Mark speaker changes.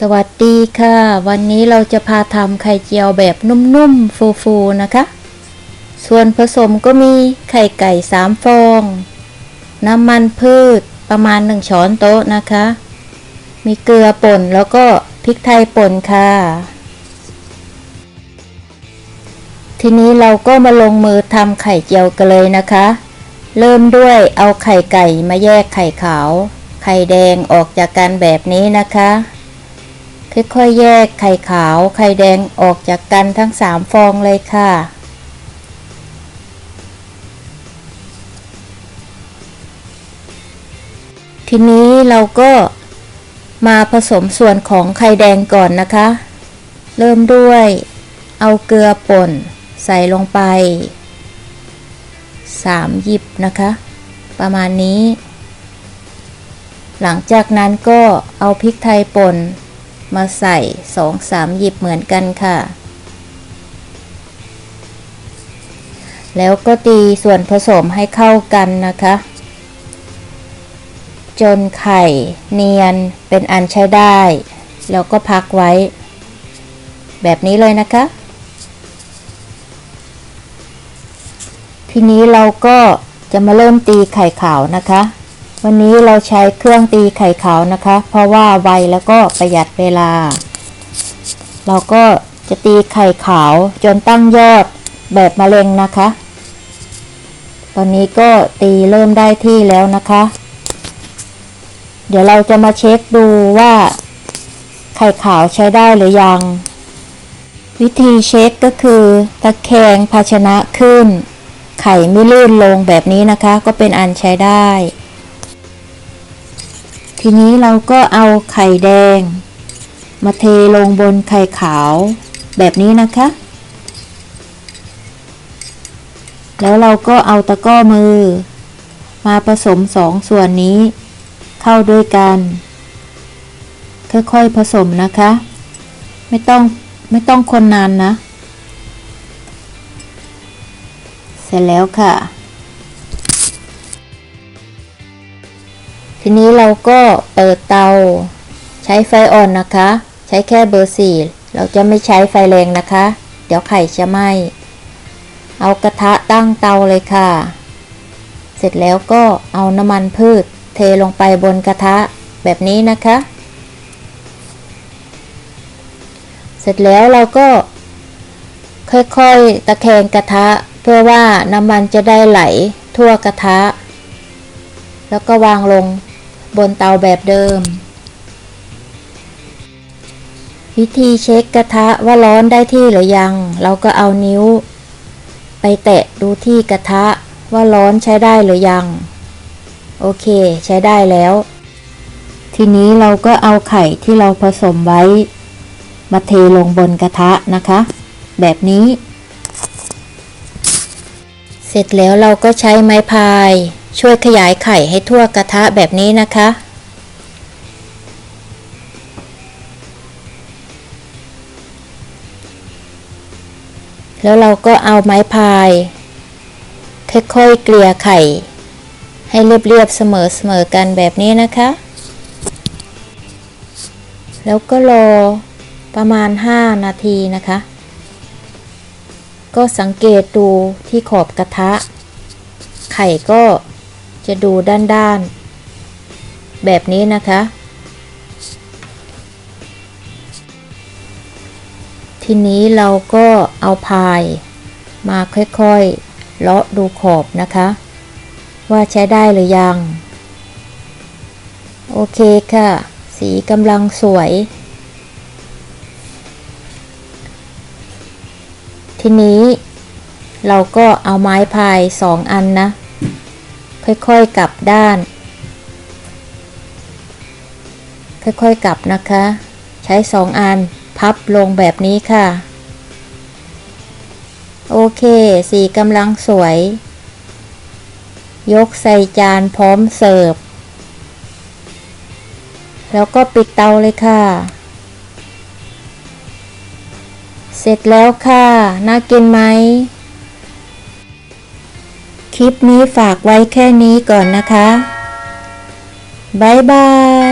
Speaker 1: สวัสดีค่ะ วันนี้เราจะพาทำไข่เจียวแบบนุ่มๆ ฟูๆ นะคะ ส่วนผสมก็มีไข่ไก่ 3 ฟอง น้ำมันพืชประมาณ 1 ช้อนโต๊ะนะคะ มีเกลือป่นแล้วก็พริกไทยป่นค่ะ ทีนี้เราก็มาลงมือทำไข่เจียวกันเลยนะคะ เริ่มด้วยเอาไข่ไก่มาแยกไข่ขาว ไข่แดงออกจากกันแบบนี้นะคะ ค่อยๆแยกไข่ขาวไข่แดงออกจากกันทั้งสามฟองเลยค่ะ ทีนี้เราก็มาผสมส่วนของไข่แดงก่อนนะคะ เริ่มด้วยเอาเกลือป่นใส่ลงไป 3 หยิบนะคะ ประมาณนี้ หลังจากนั้นก็เอาพริกไทยป่น มาใส่2-3หยิบเหมือนกันค่ะ แล้วก็ตีส่วนผสมให้เข้ากันนะคะ จนไข่เนียนเป็นอันใช้ได้ แล้วก็พักไว้ แบบนี้เลยนะคะ ทีนี้เราก็จะมาเริ่มตีไข่ขาวนะคะ วันนี้เราใช้เครื่องตีไข่ขาวนะคะ เพราะว่าไวแล้วก็ประหยัดเวลา เราก็จะตีไข่ขาวจนตั้งยอดแบบมะเร็งนะคะ ตอนนี้ก็ตีเริ่มได้ที่แล้วนะคะ เดี๋ยวเราจะมาเช็คดูว่า ไข่ขาวใช้ได้หรือยัง วิธีเช็คก็คือ ตะแคงภาชนะขึ้น ไข่ไม่ลื่นลงแบบนี้นะคะ ก็เป็นอันใช้ได้ ทีนี้เราก็เอาไข่แดง มาเทลงบนไข่ขาวแบบนี้นะคะ แล้วเราก็เอาตะก้อมือ มาผสมสองส่วนนี้ เข้าด้วยกัน ค่อยๆผสมนะคะ ไม่ต้องไม่ต้องคนนานนะ เสร็จแล้วค่ะ ทีนี้เราก็เปิดเตา ใช้ไฟอ่อนนะคะ ใช้แค่เบอร์สี่เราจะไม่ใช้ไฟแรงนะคะ เดี๋ยวไข่จะไหม้เอากระทะตั้งเตาเลยค่ะ เสร็จแล้วก็เอาน้ำมันพืช เทลงไปบนกระทะแบบนี้นะคะ เสร็จแล้วเราก็ ค่อยๆตะแคงกระทะเพื่อว่าน้ำมันจะได้ไหลทั่วกระทะ แล้วก็วางลง บนเตาแบบเดิม วิธีเช็คกระทะว่าร้อนได้ที่หรือยัง เราก็เอานิ้ว ไปแตะดูที่กระทะว่าร้อนใช้ได้หรือยัง โอเค ใช้ได้แล้ว ทีนี้เราก็เอาไข่ที่เราผสมไว้ มาเทลงบนกระทะนะคะ แบบนี้ เสร็จแล้วเราก็ใช้ไม้พาย ช่วยขยายไข่ให้ทั่วกระทะแบบนี้นะคะ แล้วเราก็เอาไม้พาย ค่อยๆเกลี่ยไข่ ให้เรียบๆเสมอๆกันแบบนี้นะคะ แล้วก็รอประมาณ 5 นาทีนะคะ ก็สังเกตดูที่ขอบกระทะ ไข่ก็ จะดูด้านๆ แบบนี้นะคะ ทีนี้เราก็เอาพายมาค่อยๆ เลาะดูขอบนะคะ ว่าใช้ได้หรือยัง โอเคค่ะ สีกำลังสวย ทีนี้เราก็เอาไม้พายสองอันนะ ค่อยๆกลับด้าน ค่อยๆกลับนะคะ ใช้สองอันพับลงแบบนี้ค่ะ โอเค สีกำลังสวย ยกใส่จานพร้อมเสิร์ฟ แล้วก็ปิดเตาเลยค่ะ เสร็จแล้วค่ะ น่ากินไหม คลิปนี้ฝากไว้แค่นี้ก่อนนะคะ บ๊ายบาย